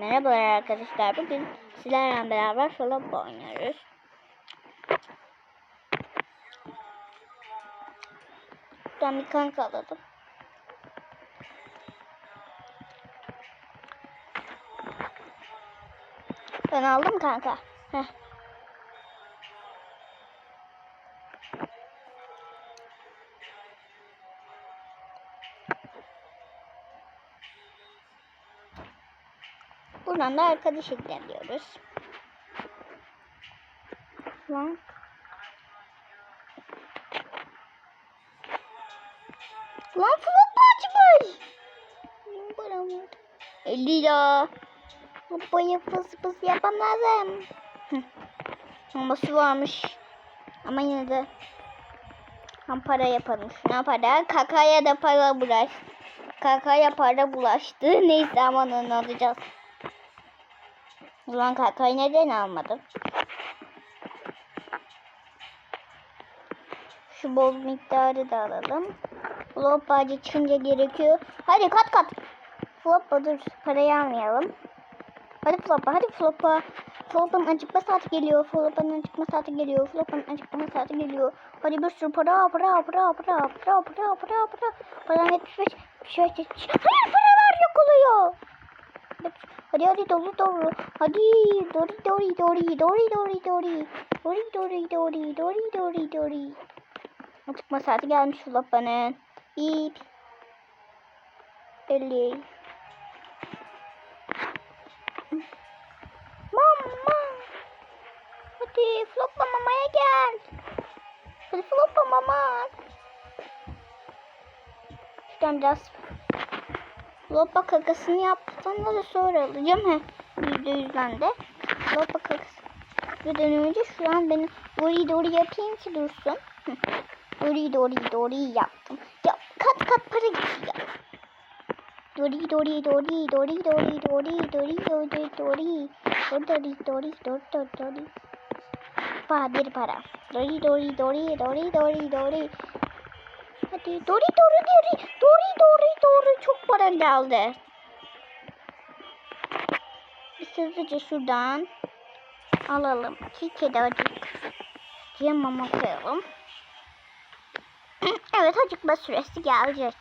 Merhabalar arkadaşlar. Bugün sizlerle beraber flop oynuyoruz. Buradan bir kanka alalım. Ben aldım kanka. Heh. Buradan da arkadaş ekleyebiliyoruz. Lan. Lan flop açmış. Yok. 50 lira. Kupayı fıs fıs yapmam lazım. Hı. Olması varmış. Ama yine de hem para yapalım. Şuna para. Kakaya da para bulaş. Kakaya para bulaştı. Neyse aman onu alacağız. Zaman kakayı neden almadım? Şu bol miktarı da alalım. Flop bağcı çıkınca gerekiyor. Hadi kat kat. Flop'a dur. Parayı almayalım. Hadi flop'a hadi flop'a. Flop'un acıkma saati geliyor. Flop'un acıkma saati geliyor. Flop'un acıkma saati geliyor. Hadi bir sürü para para para para para para para para. Para 75. Şey, şey, Hayır paralar yok oluyor. Hadi hadi dolu dolu. Hadi dori dori dori dori dori dori. Dori dori dori dori dori dori. Çıkma saati gelmiş flop'un. Bip. 50. Mama. Hadi floppa mamaya gel. Hadi floppa mama. Şuradan biraz floppa kakasını yaptıktan da sonra alacağım. He. Yüzde yüzden de. Floppa kakası. Buradan önce şu an ben dori dori yapayım ki dursun. Hı. Dori dori dori yaptım. Ya kat kat para gidiyor. Dori dori dori dori dori dori dori dori dori dori dori dori dori dori dori Padir para. Dori dori dori dori dori dori Hadi dori dori dori dori dori dori çok para geldi. Biz hızlıca şuradan alalım. İki kedi acık. Diye mama koyalım. evet acıkma süresi gelecek.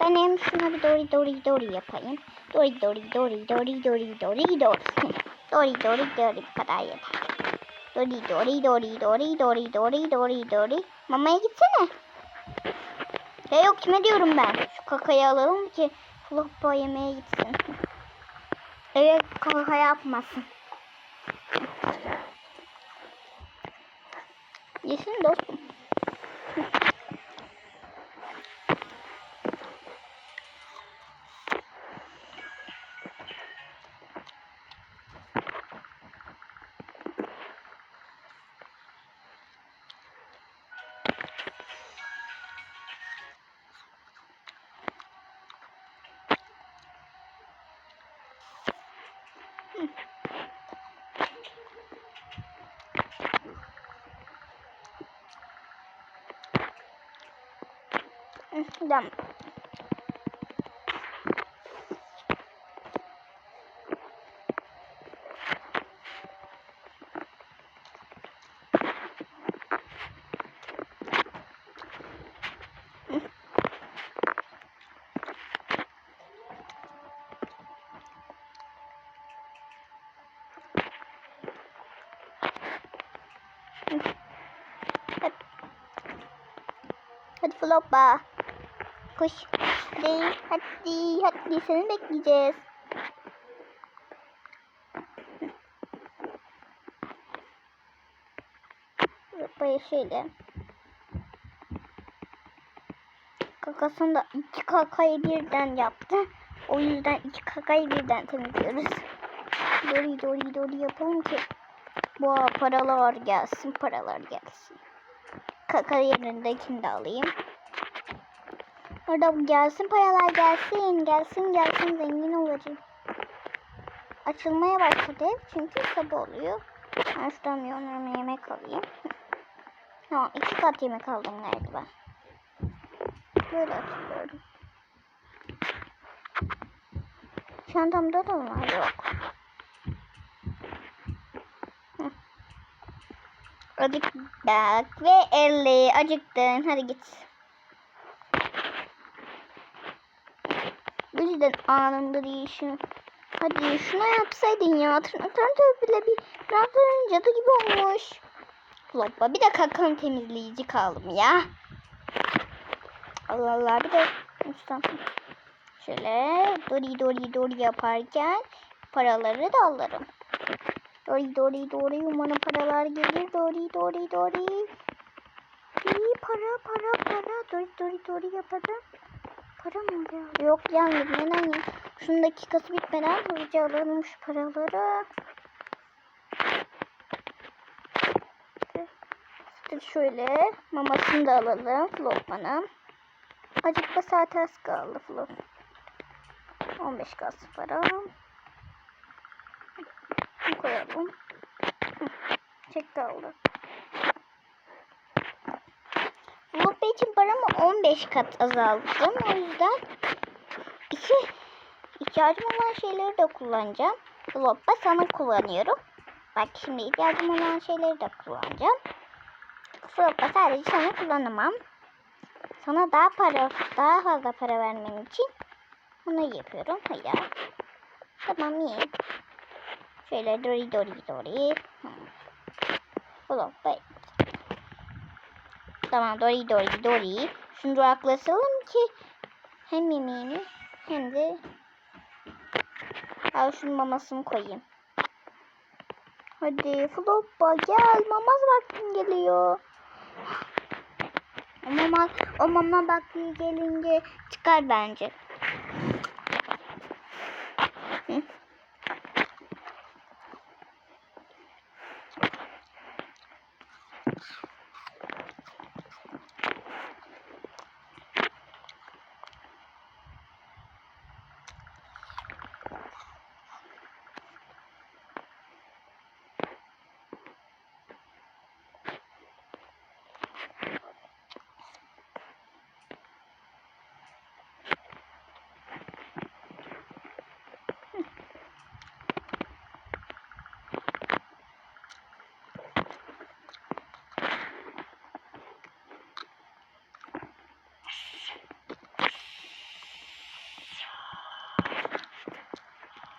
Ben hem şuna bir dori dori dori yapayım. Dori dori dori dori dori dori dori. Dori dori dori bu kadar yeter. Dori dori dori dori dori dori dori dori. Mamaya gitsene. Ya yok kime diyorum ben. Şu kakayı alalım ki floppa yemeye gitsin. Evet kaka yapmasın. Yesin dostum. Dam. Hadi. Hadi floppa. Koş. Hadi, hadi, hadi seni bekleyeceğiz. Floppa'ya şöyle. Kakasını iki kakayı birden yaptı. O yüzden iki kakayı birden temizliyoruz. Dori dori dori yapalım ki bu paralar gelsin, paralar gelsin. Kaka yerindekini de alayım. Orada gelsin paralar gelsin gelsin gelsin zengin olacağım. Açılmaya başladı çünkü sabah oluyor. Ben şuradan bir yemek alayım. tamam iki kat yemek aldım galiba. Böyle hatırlıyorum. Çantamda da var yok. Acık bak ve elli acıktın hadi git. Bu yüzden anında değişim. Hadi şuna yapsaydın ya. Tırnakların bile bir tırnakların cadı gibi olmuş. Hoppa bir de kakan temizleyici kaldım ya. Allah Allah bir de. Şöyle dori dori dori yaparken paraları da alırım. Dori dori dori umarım paralar gelir. Dori dori dori. İyi para para para. Dori dori dori yaparım. Para mı ya? Yok gelmedi. Neden ya? Şunun dakikası bitmeden hızlıca şu paraları. İşte şöyle mamasını da alalım Flopman'a. Acıkma saat az kaldı Flop. 15 kalsın para. Koyalım. Çek kaldı. Flop için paramı 15 kat azalttım. O yüzden iki ihtiyacım olan şeyleri de kullanacağım. Flop'ta sana kullanıyorum. Bak şimdi ihtiyacım olan şeyleri de kullanacağım. Flop'ta sadece sana kullanamam. Sana daha para, daha fazla para vermem için bunu yapıyorum. Hayır. Tamam iyi. Şöyle dori dori dori. Flop'ta Tamam dori dori dori. Şunu duraklatalım ki hem yemeğini hem de Al şunun mamasını koyayım. Hadi Floppa gel. Mamaz vaktin geliyor. O mama, o mama vakti gelince çıkar bence.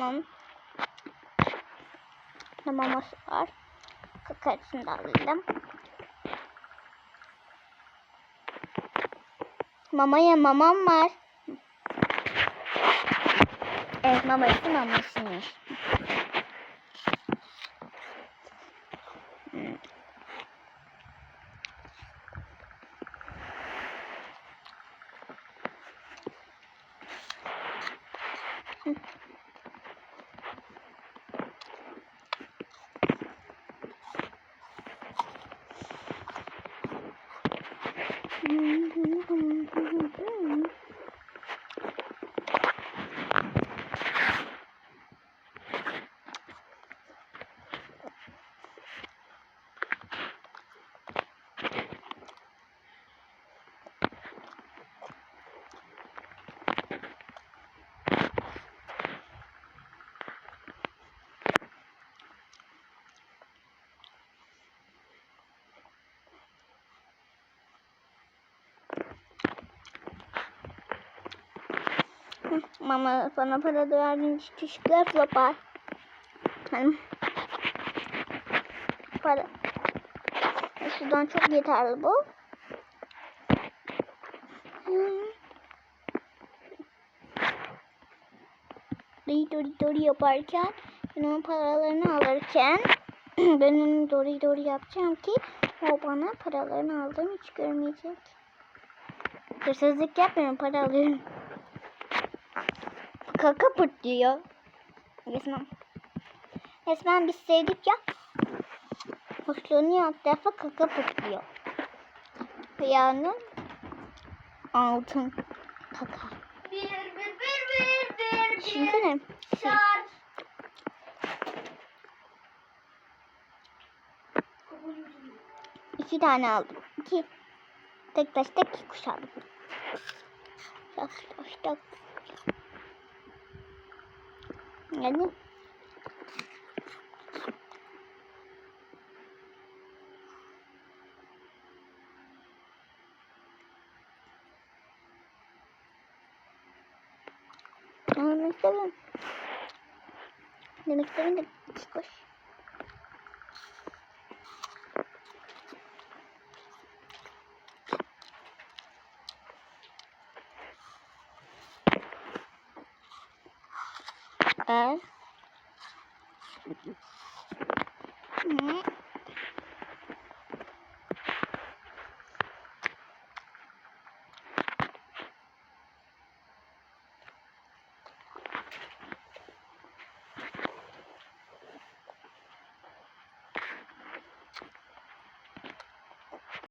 Tamam. Maması var. Kakarsını da alalım. Mamaya mamam var. Evet maması mamasıymış. Hmm. Mama bana para da verdiğin için teşekkürler Flopar. Hani para. Şuradan çok yeterli bu. Dori dori dori yaparken ben onun paralarını alırken ben onu dori dori yapacağım ki o bana paralarını aldığım hiç görmeyecek. Hırsızlık yapmıyorum para alıyorum. Kaka pırtlıyor. Resmen. Resmen biz sevdik ya. Hoşlanıyor alt defa kaka pırtlıyor. Yani altın kaka. Bir bir bir bir bir bir. Düşünsene. Şey, iki tane aldım. İki. Tek taşta iki kuş aldım. Tak taş tak. Yani Demek istedim. Demek istemedim. Koş. Eğer Hı.